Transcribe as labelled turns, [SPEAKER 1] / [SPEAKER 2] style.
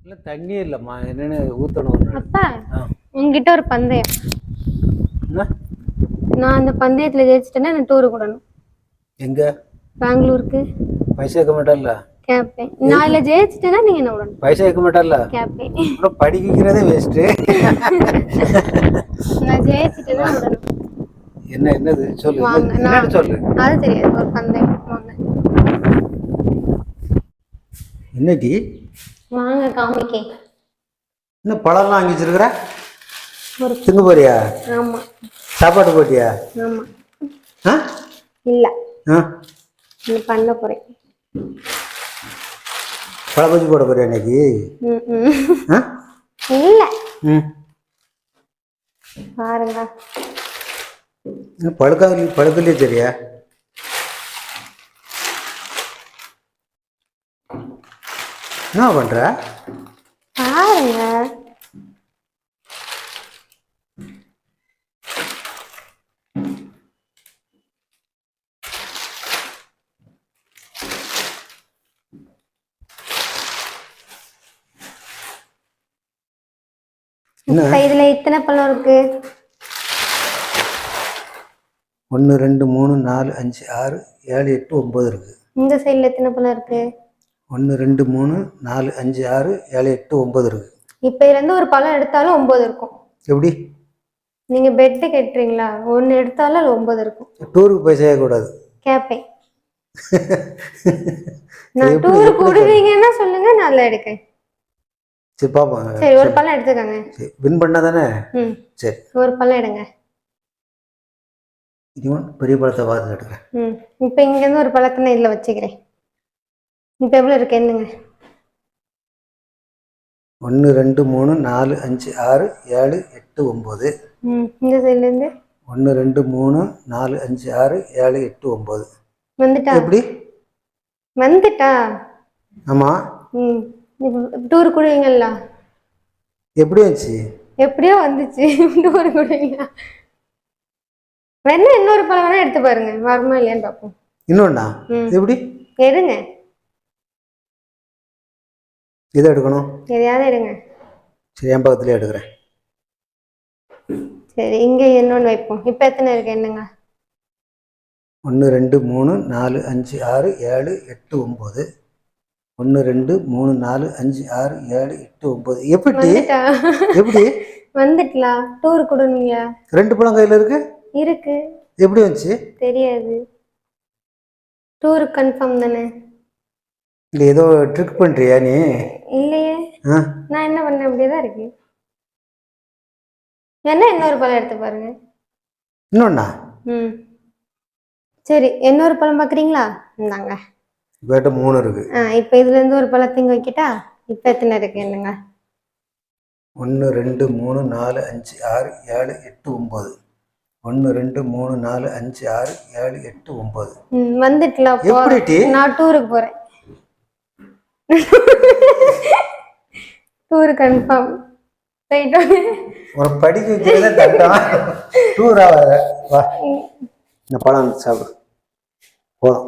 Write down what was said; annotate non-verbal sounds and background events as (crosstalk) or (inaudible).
[SPEAKER 1] இல்லை தண்ணி இல்லைம்மா. என்னென்னு ஊற்றணும்
[SPEAKER 2] அப்பா உங்ககிட்ட ஒரு பந்தயம். நான் அந்த பந்தயத்துல ஜெயிச்சிட்டேன்னா நான் டூர் விடணும்
[SPEAKER 1] எங்கே?
[SPEAKER 2] பெங்களூருக்கு.
[SPEAKER 1] பைசா வைக்க மாட்டல்ல
[SPEAKER 2] கேட்பேன் நான் இதுல ஜெயிச்சிட்டேன்னா நீங்க என்ன விடணும்
[SPEAKER 1] பைசா வைக்க மாட்டல்ல
[SPEAKER 2] கேட்பேன்
[SPEAKER 1] அப்புறம் படிக்கிறதே வேஸ்ட்டு
[SPEAKER 2] நான் ஜெயிச்சிட்டேன்னா விடணும்
[SPEAKER 1] என்ன என்னது? சொல்லு என்னன்னு சொல்லு.
[SPEAKER 2] அது தெரியாது. ஒரு பந்தயம் வாங்க.
[SPEAKER 1] என்னடி?
[SPEAKER 2] வாங்க காமிக்கே
[SPEAKER 1] இன்னும் பழம்லாம் வாங்கி வச்சிருக்கிற?
[SPEAKER 2] ஒரு
[SPEAKER 1] திங்க போறியா?
[SPEAKER 2] ஆமா.
[SPEAKER 1] சாப்பாடு போட்டியா?
[SPEAKER 2] ஆமா.
[SPEAKER 1] ஆ?
[SPEAKER 2] இல்ல.
[SPEAKER 1] ஆ?
[SPEAKER 2] பண்ண போறேன்.
[SPEAKER 1] பழப்பஜி போட போறியா இன்னைக்கு?
[SPEAKER 2] ம், இல்ல.
[SPEAKER 1] ம்.
[SPEAKER 2] பாருங்க.
[SPEAKER 1] பழுக்காது பழுக்கலையே சரியா? என்ன பண்ற?
[SPEAKER 2] பாருங்க. இதுல எத்தனை பழம் இருக்கு?
[SPEAKER 1] ஒன்று ரெண்டு மூணு நாலு அஞ்சு ஆறு ஏழு எட்டு ஒம்பது இருக்குது
[SPEAKER 2] இந்த சைடுல எத்தனை பழம் இருக்கு?
[SPEAKER 1] ஒன்று ரெண்டு மூணு நாலு அஞ்சு ஆறு ஏழு எட்டு ஒம்பது இருக்குது
[SPEAKER 2] இப்ப இருந்து ஒரு பழம் எடுத்தாலும் ஒன்பது இருக்கும்.
[SPEAKER 1] எப்படி?
[SPEAKER 2] நீங்க பெட்டு கட்டுறீங்களா? ஒன்னு எடுத்தாலும் அது ஒன்பது இருக்கும்.
[SPEAKER 1] டூருக்கு பைசா கூடாது
[SPEAKER 2] கேட்பேன் (laughs) நான் டூர் கூடுவீங்கன்னா சொல்லுங்க நல்லா எடுக்கேன்
[SPEAKER 1] சரி பார்ப்போம்
[SPEAKER 2] சரி ஒரு பழம் எடுத்துக்கோங்க.
[SPEAKER 1] வின் பண்ணா தானே?
[SPEAKER 2] ம்.
[SPEAKER 1] சரி.
[SPEAKER 2] ஒரு பழம் எடுங்க.
[SPEAKER 1] இதுவும் பெரிய பழத்தை பார்த்து எடுக்கிறேன்
[SPEAKER 2] ம் இப்போ இங்கேருந்து ஒரு பழத்தை நான் இதில் வச்சுக்கிறேன். இப்போ எவ்வளோ இருக்கு என்னங்க
[SPEAKER 1] ஒன்று ரெண்டு மூணு நாலு அஞ்சு ஆறு ஏழு எட்டு ஒம்பது
[SPEAKER 2] ம் இந்த சைட்லேருந்து
[SPEAKER 1] ஒன்று ரெண்டு மூணு நாலு அஞ்சு ஆறு ஏழு எட்டு ஒம்பது
[SPEAKER 2] வந்துட்டா?
[SPEAKER 1] எப்படி?
[SPEAKER 2] வந்துட்டா?
[SPEAKER 1] ஆமாம்
[SPEAKER 2] ம் டூர் கூடுவீங்களா
[SPEAKER 1] எப்படி வந்துச்சு
[SPEAKER 2] எப்படியோ வந்துச்சு. (laughs) டூர் கூடுவீங்களா? வேணா இன்னொரு பழம் வேணா எடுத்து பாருங்க. வருமா இல்லையான்னு பார்ப்போம்.
[SPEAKER 1] இன்னொன்னா. எப்படி?
[SPEAKER 2] எடுங்க.
[SPEAKER 1] இதை எடுக்கணும்?
[SPEAKER 2] எதையாவது எடுங்க.
[SPEAKER 1] சரி என் பக்கத்துலேயே எடுக்கிறேன்.
[SPEAKER 2] சரி இங்கே இன்னொன்று வைப்போம். இப்போ எத்தனை இருக்கு? என்னங்க?
[SPEAKER 1] ஒன்று ரெண்டு மூணு நாலு அஞ்சு ஆறு ஏழு எட்டு ஒம்பது ஒன்று ரெண்டு மூணு நாலு அஞ்சு ஆறு ஏழு எட்டு ஒம்பது எப்படி? எப்படி? (laughs)
[SPEAKER 2] வந்துட்டலா டூர் கூடணுங்க
[SPEAKER 1] ரெண்டு பழம் கையில் இருக்கு?
[SPEAKER 2] இருக்கு.
[SPEAKER 1] எப்படி வந்துச்சு?
[SPEAKER 2] தெரியாது. டூர் கன்ஃபார்ம் தானே.
[SPEAKER 1] இல்லை ஏதோ ட்ரிக் பண்ணுறியா நீ?
[SPEAKER 2] இல்லையே. நான் என்ன பண்ணேன்? அப்படியே தான் இருக்கு. என்ன இன்னொரு பழம் எடுத்து பாருங்க.
[SPEAKER 1] இன்னொன்னா?
[SPEAKER 2] ம். சரி இன்னொரு பழம் பார்க்குறீங்களா இந்தாங்க.
[SPEAKER 1] வேட்ட மூணு இருக்கு.
[SPEAKER 2] ஆ இப்போ இதுலேருந்து ஒரு பழத்தைங்க வைக்கிட்டா இப்போ எத்தனை இருக்கு என்னங்க?
[SPEAKER 1] ஒன்று ரெண்டு மூணு நாலு அஞ்சு ஆறு ஏழு எட்டு ஒம்பது ஒன்று ரெண்டு மூணு நாலு அஞ்சு ஆறு ஏழு எட்டு ஒம்பது
[SPEAKER 2] ம் வந்துட்டுல
[SPEAKER 1] எப்படி?
[SPEAKER 2] நான் டூருக்கு போகிறேன் டூர் கன்ஃபார்ம்
[SPEAKER 1] ஒரு படிக்க வைக்கிறதே தட்டம் டூர் ஆகாத வா. இந்த பழம் சாப்பிடு. போதும்.